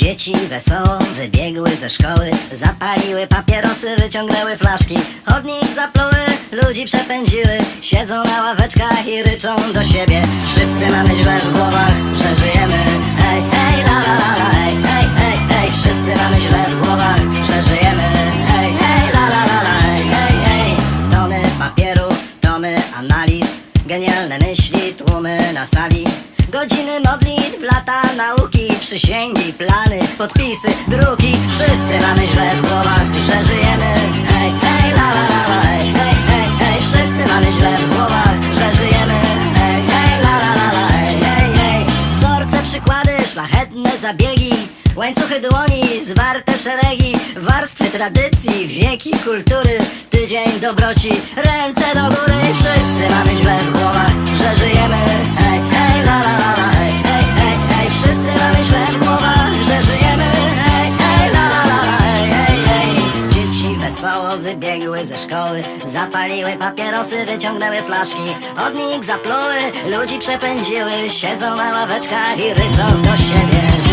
Dzieci wesoło wybiegły ze szkoły Zapaliły papierosy, wyciągnęły flaszki. Od nich zapluły, ludzi przepędziły. Siedzą na ławeczkach i ryczą do siebie. Wszyscy mamy źle w głowach, że żyjemy. Hej, hej, la la la la, hej, hej, hej, hej. Wszyscy mamy źle w głowach, że żyjemy. Hej, hej, la la la la, hej, hej, hej. Tony papieru, tomy analiz Genialne myśli, tłumy na sali Godziny modlitw, lata nauki Przysięgi, plany, podpisy, druki. Wszyscy mamy źle w głowach, że żyjemy. Hej, hej, la la la la, hej, hej, hej, hej. Wszyscy mamy źle w głowach, że żyjemy. Hej, hej, la la la la, hej, hej, hej. Wzorce, przykłady, szlachetne zabiegi Łańcuchy dłoni, zwarte szeregi Warstwy tradycji, wieki kultury. Tydzień dobroci, ręce do góry. Wszyscy mamy źle w głowach, ze szkoły Zapaliły papierosy, wyciągnęły flaszki. Od nich zapluły, ludzi przepędziły Siedzą na ławeczkach i ryczą do siebie